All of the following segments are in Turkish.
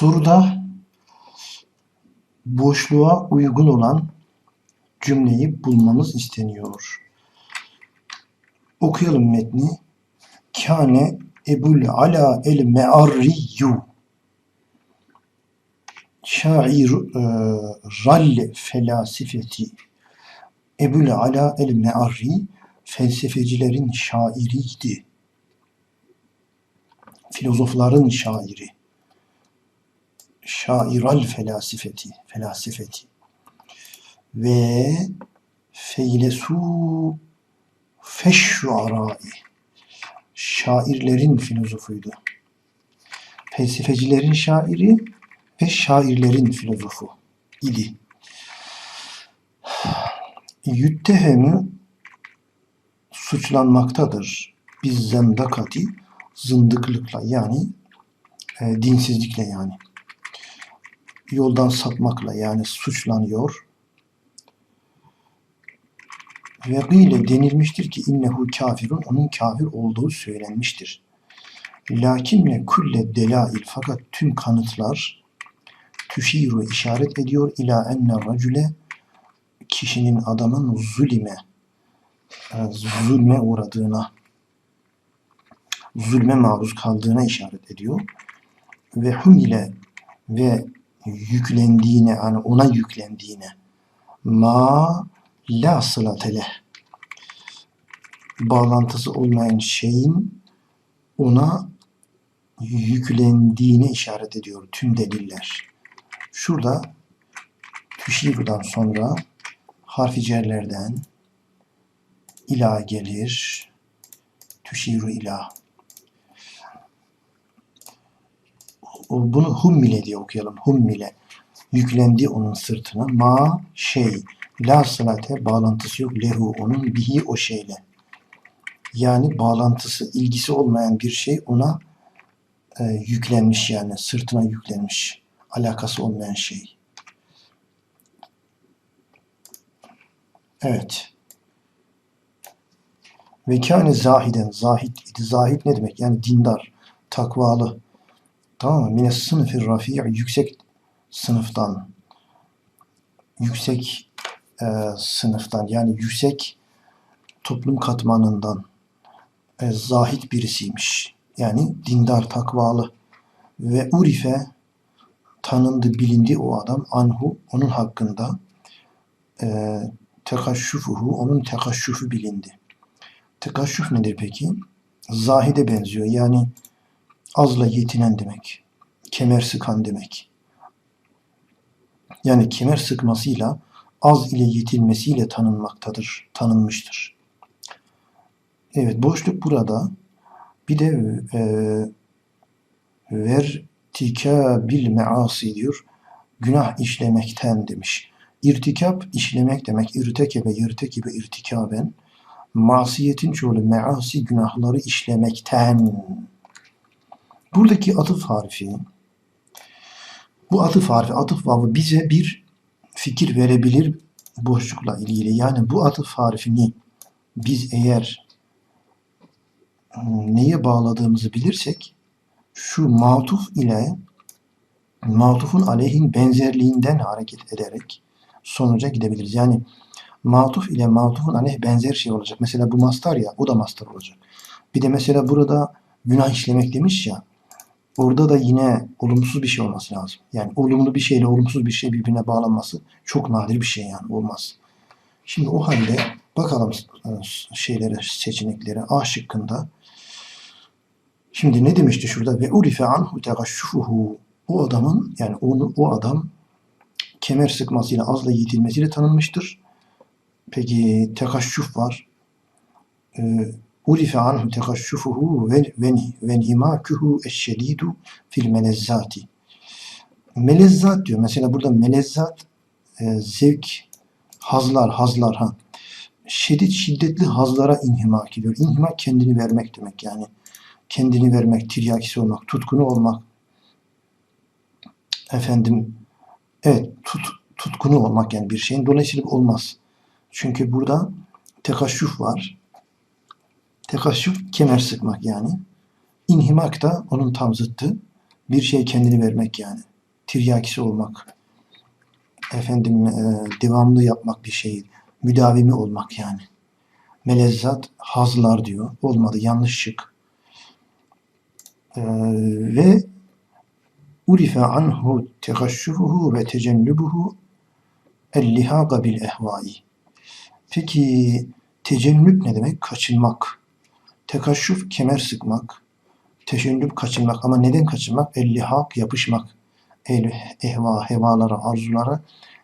Soruda boşluğa uygun olan cümleyi bulmamız isteniyor. Okuyalım metni. Kâne Ebul Ala el Me'arriyyu şair e, ral felasifeti Ebul Ala el Me'arri felsefecilerin şairiydi. Filozofların şairi. Şairal felasifeti, felasifeti. Ve feylesu feşşuarai. Şairlerin filozofuydu. Felsefecilerin şairi ve şairlerin filozofu idi. Yüttehemü suçlanmaktadır. Biz zendakati zındıklıkla yani e, dinsizlikle yani yoldan sapmakla yani suçlanıyor. Ve gıyle denilmiştir ki innehu kafirun onun kafir olduğu söylenmiştir. Lakinne kulle delail fakat tüm kanıtlar tüşiru işaret ediyor ila enne racüle kişinin adamın zulime e, zulme uğradığına zulme maruz kaldığına işaret ediyor. Ve hum ile ve yüklendiğine yani ona yüklendiğine ma la sılatele bağlantısı olmayan şeyin ona yüklendiğine işaret ediyor tüm deliller. Şurada tüşirudan sonra harfi cerlerden ila gelir. Tüşiru ila. Bunu hummile diye okuyalım. Hummile. Yüklendi onun sırtına. Ma şey. La sılate bağlantısı yok. Lehu onun bihi o şeyle. Yani bağlantısı, ilgisi olmayan bir şey ona e, yüklenmiş yani. Sırtına yüklenmiş. Alakası olmayan şey. Evet. Ve kâne zahiden, zahid. Zahid ne demek? Yani dindar, takvalı. Tamam mı? Mine sınıfı rafi' yüksek sınıftan. Yüksek e, sınıftan yani yüksek toplum katmanından e, zahid birisiymiş. Yani dindar, takvalı. Ve urife tanındı, bilindi o adam anhu onun hakkında e, tekaşşufuhu onun tekaşşufu bilindi. Tekaşşuf nedir peki? Zahide benziyor. Yani azla yetinen demek. Kemer sıkan demek. Yani kemer sıkmasıyla az ile yetinmesiyle tanınmaktadır, tanınmıştır. Evet, boşluk burada. Bir de e, vertika bil measi diyor. Günah işlemekten demiş. İrtikap işlemek demek. İrtekebe, irtekibe, irtikaben. Masiyetin çoğulu measi günahları işlemekten. Buradaki atıf harfi, bu atıf harfi, atıf vavı bize bir fikir verebilir boşlukla ilgili. Yani bu atıf harfini biz eğer hmm, neye bağladığımızı bilirsek şu matuf ile matufun aleyhin benzerliğinden hareket ederek sonuca gidebiliriz. Yani matuf ile matufun aleyh benzer şey olacak. Mesela bu mastar ya, o da mastar olacak. Bir de mesela burada günah işlemek demiş ya, orada da yine olumsuz bir şey olması lazım. Yani olumlu bir şeyle olumsuz bir şey birbirine bağlanması çok nadir bir şey yani olmaz. Şimdi o halde bakalım e, şeylere, seçeneklere. A şıkkında. Şimdi ne demişti şurada? Ve urife anhu tegaşşufuhu. O adamın yani onu o adam kemer sıkmasıyla azla yitilmesiyle tanınmıştır. Peki tekaşşuf var. Ee, Urife anhu tekaşşufuhu ve himakuhu eşşedidu fil melezzati. Melezzat diyor. Mesela burada melezzat e, zevk, hazlar, hazlar ha. Şiddet, şiddetli hazlara inhimak ediyor. İnhimak kendini vermek demek yani. Kendini vermek, tiryakisi olmak, tutkunu olmak. Efendim, evet, tut, tutkunu olmak yani bir şeyin. Dolayısıyla olmaz. Çünkü burada tekaşşuf var. Tekaşşuf kemer sıkmak yani. İnhimak da onun tam zıttı. Bir şey kendini vermek yani. tiryakisi olmak, efendim e, devamlı yapmak bir şeyi, müdavimi olmak yani. Melezzat, hazlar diyor. Olmadı, yanlış şık. E, ve urife anhu tegaşşufuhu ve tecennubuhu el-lihaga bil ehvai. Peki tecennüp ne demek? Kaçınmak. Tekaşşuf kemer sıkmak. Teşennüp kaçınmak. Ama neden kaçınmak? El-lihak yapışmak. El ehva, hevalara, arzulara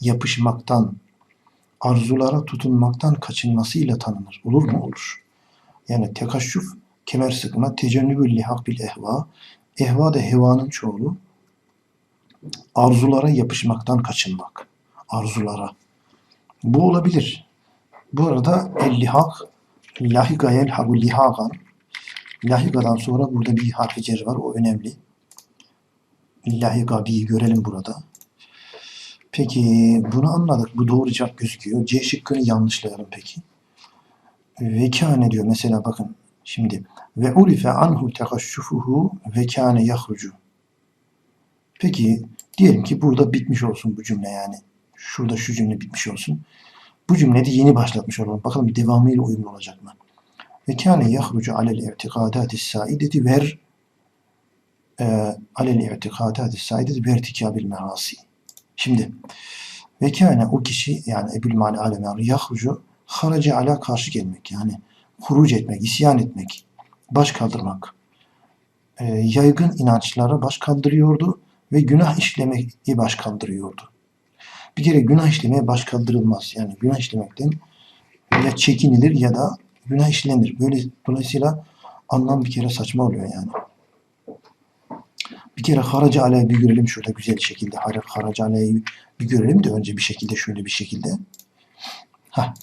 yapışmaktan, arzulara tutunmaktan kaçınmasıyla tanınır. Olur mu? Olur. Yani tekaşşuf kemer sıkma, tecennübül lihak bil ehva. Ehva da hevanın çoğulu. Arzulara yapışmaktan kaçınmak. Arzulara. Bu olabilir. Bu arada el-lihak lahika yelhagu lihagan lahikadan sonra burada bir harfi cer var. O önemli. Lahika bir görelim burada. Peki bunu anladık. Bu doğru cevap gözüküyor. C şıkkını yanlışlayalım peki. Vekane diyor mesela bakın şimdi ve urife anhu tegaşşufuhu ve kâne yahrucu. Peki diyelim ki burada bitmiş olsun bu cümle yani. Şurada şu cümle bitmiş olsun. Bu cümlede yeni başlatmış olalım. Bakalım devamıyla uyumlu olacak mı? Ve kâne yahrucu alel i'tikâdâtis saideti ver e, alel i'tikâdâtis saideti vertikâbil mehâsi. Şimdi ve kâne o kişi yani Ebul Mali Alemer yahrucu haraca ala karşı gelmek yani huruc etmek, isyan etmek, baş kaldırmak. E, yaygın inançlara baş kaldırıyordu ve günah işlemeyi baş kaldırıyordu. Bir kere günah işlemeye baş kaldırılmaz. Yani günah işlemekten ya çekinilir ya da günah işlenir. Böyle dolayısıyla anlam bir kere saçma oluyor yani. Bir kere haraca aleyhi bir görelim şurada güzel şekilde. Haraca aleyhi bir görelim de önce bir şekilde şöyle bir şekilde. Heh.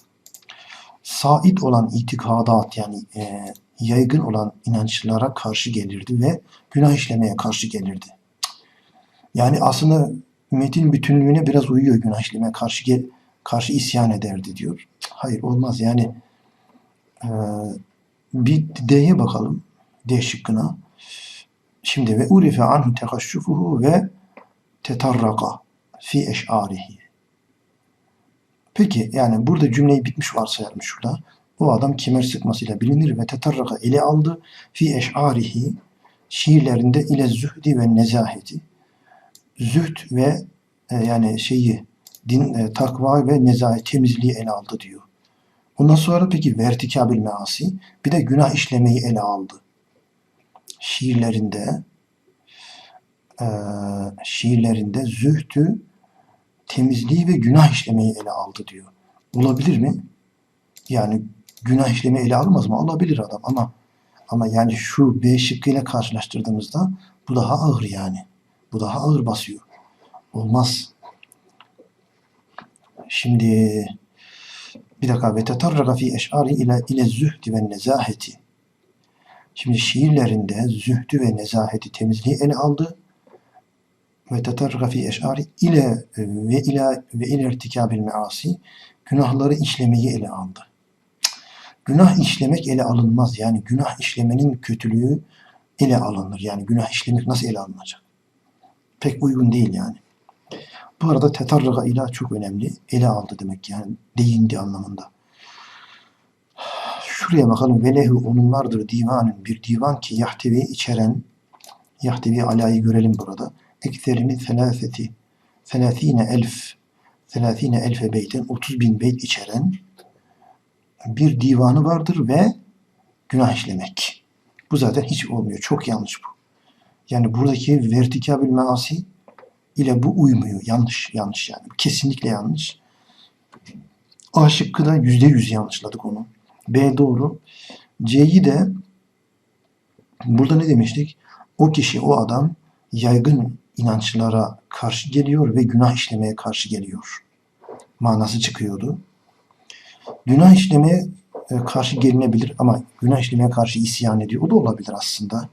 Sait olan itikadat yani e, yaygın olan inançlara karşı gelirdi ve günah işlemeye karşı gelirdi. Yani aslında metin bütünlüğüne biraz uyuyor günah işlemeye karşı karşı isyan ederdi diyor. Hayır olmaz yani e, bir D'ye bakalım. D şıkkına. Şimdi ve urife anhu tegaşşufuhu ve tetarraka fi eş'arihi. Peki yani burada cümleyi bitmiş varsayalım şurada. Bu adam kemer sıkmasıyla bilinir ve tetarraka ele aldı fi eş'arihi şiirlerinde ile zühdi ve nezaheti. Zühd ve e, yani şeyi din, e, takva ve nezahet temizliği ele aldı diyor. Ondan sonra peki vertikabil measi bir de günah işlemeyi ele aldı. Şiirlerinde e, şiirlerinde zühdü temizliği ve günah işlemeyi ele aldı diyor. Olabilir mi? Yani günah işlemeyi ele almaz mı? Alabilir adam ama ama yani şu B şıkkıyla karşılaştırdığımızda bu daha ağır yani. Bu daha ağır basıyor. Olmaz. Şimdi bir dakika ve tetarraga fi eş'ari ile ile zühdi ve nezaheti. Şimdi şiirlerinde zühdü ve nezaheti temizliği ele aldı. Ve tetarraga fi eş'ari ile ve ila ve ile irtikabil measi günahları işlemeyi ele aldı. Günah işlemek ele alınmaz. Yani günah işlemenin kötülüğü ele alınır. Yani günah işlemek nasıl ele alınacak? Pek uygun değil yani. Bu arada tetarrıga ilah çok önemli. Ele aldı demek yani değindi anlamında. Şuraya bakalım. Velehu onun vardır divanın bir divan ki yahtevi içeren yahtevi alayı görelim burada. Ekserini felâfeti felâfine elf felâfine elfe beyten 30 bin beyt içeren bir divanı vardır ve günah işlemek. Bu zaten hiç olmuyor. Çok yanlış bu. Yani buradaki vertikabil measi ile bu uymuyor. Yanlış, yanlış yani. Kesinlikle yanlış. A şıkkı da yüzde yüz yanlışladık onu. B doğru. C'yi de burada ne demiştik? O kişi, o adam yaygın inançlara karşı geliyor ve günah işlemeye karşı geliyor. Manası çıkıyordu. Günah işlemeye e, karşı gelinebilir ama günah işlemeye karşı isyan ediyor. O da olabilir aslında.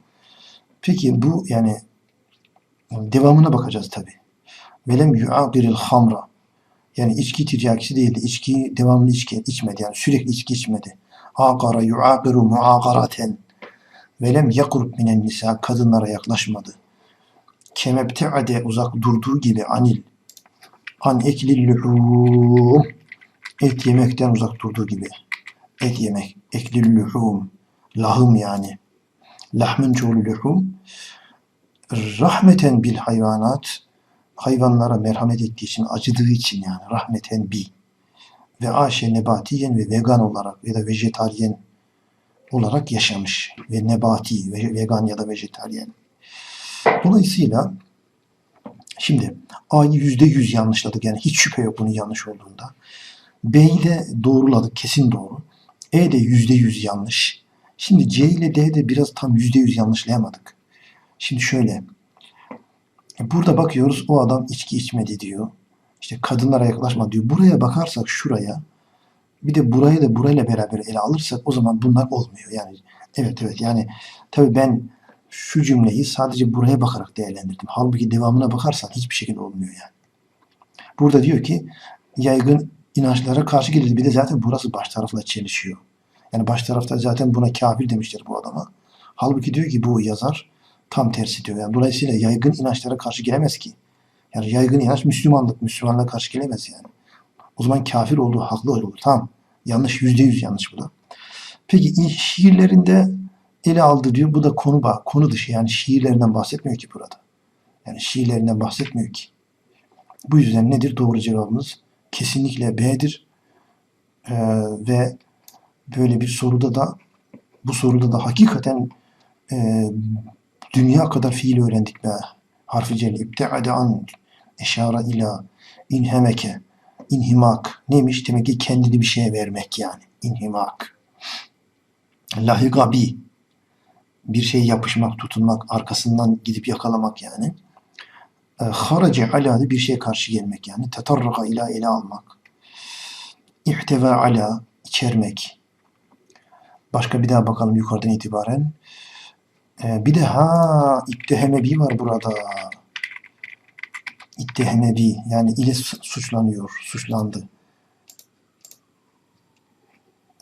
Peki bu yani devamına bakacağız tabi. Velem yu'agiril hamra. Yani içki tiryakisi değildi. İçki devamlı içki içmedi. Yani sürekli içki içmedi. Agara yu'agiru muagaraten. Velem yakurb minen nisa. Kadınlara yaklaşmadı. kemebteade uzak durduğu gibi anil an eklil luhum et yemekten uzak durduğu gibi et yemek eklil luhum lahım yani lahmın çoğulu rahmeten bil hayvanat hayvanlara merhamet ettiği için acıdığı için yani rahmeten bi ve aşe nebatiyen ve vegan olarak ya da vejetaryen olarak yaşamış ve nebati ve vegan ya da vejetaryen. Dolayısıyla şimdi A'yı yüzde yüz yanlışladık yani hiç şüphe yok bunun yanlış olduğunda. B'yi de doğruladık kesin doğru. E de yüzde yüz yanlış. Şimdi C ile D de biraz tam yüzde yüz yanlışlayamadık. Şimdi şöyle. Burada bakıyoruz o adam içki içmedi diyor. İşte kadınlara yaklaşma diyor. Buraya bakarsak şuraya bir de burayı da burayla beraber ele alırsak o zaman bunlar olmuyor. Yani evet evet yani tabii ben şu cümleyi sadece buraya bakarak değerlendirdim. Halbuki devamına bakarsan hiçbir şekilde olmuyor yani. Burada diyor ki yaygın inançlara karşı gelir. Bir de zaten burası baş tarafla çelişiyor. Yani baş tarafta zaten buna kafir demişler bu adama. Halbuki diyor ki bu yazar tam tersi diyor. Yani dolayısıyla yaygın inançlara karşı gelemez ki. Yani yaygın inanç Müslümanlık. Müslümanlığa karşı gelemez yani. O zaman kafir olduğu haklı olur. Tamam. Yanlış. Yüzde yüz yanlış bu da. Peki şiirlerinde ele aldı diyor. Bu da konu konu dışı. Yani şiirlerinden bahsetmiyor ki burada. Yani şiirlerinden bahsetmiyor ki. Bu yüzden nedir? Doğru cevabımız kesinlikle B'dir. Ee, ve böyle bir soruda da bu soruda da hakikaten e, dünya kadar fiil öğrendik be. Harfi cel ibteade an eşara ila inhemeke inhimak. Neymiş? Demek ki kendini bir şeye vermek yani inhimak. Lahiga bi bir şey yapışmak tutunmak arkasından gidip yakalamak yani. E, harace ala bir şeye karşı gelmek yani. Tetarraka ila ele almak. İhteva ala içermek başka bir daha bakalım yukarıdan itibaren ee, bir de ha itteheme bir var burada. İtteheme bir yani ile suçlanıyor, suçlandı.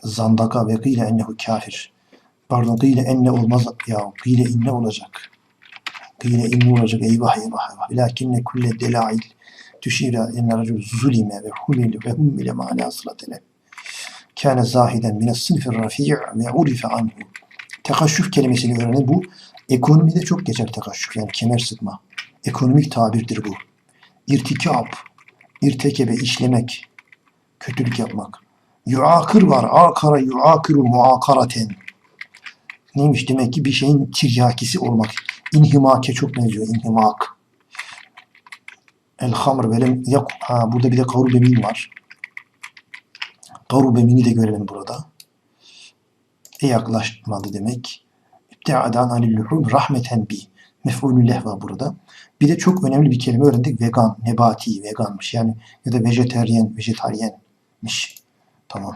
Zandaka ve gıyle ennehu kafir. Pardon gıyle enne olmaz ya gıyle inne olacak. Gıyle inne olacak eyvah eyvah eyvah. Lakinne kulle delail tüşira enne racul zulime ve humile ve hummile ma'ala sılatele. Kâne zahiden mine sınıfir rafi' ve urife anhu tekaşüf kelimesini öğrenin. Bu ekonomide çok geçer tekaşüf yani kemer sıkma. Ekonomik tabirdir bu. İrtikap, irtekebe işlemek, kötülük yapmak. Yuakır var. Akara yuakıru muakaraten. Neymiş demek ki bir şeyin tiryakisi olmak. İnhimake çok benziyor. İnhimak. El hamr velem. Ha, burada bir de kavrubemin var. Kavrubemini de görelim burada e yaklaşmadı demek. İbtiadan anil luhum rahmeten bi. Mef'ulü leh var burada. Bir de çok önemli bir kelime öğrendik. Vegan, nebati, veganmış. Yani ya da vejeteryen, vejetaryenmiş. Tamam.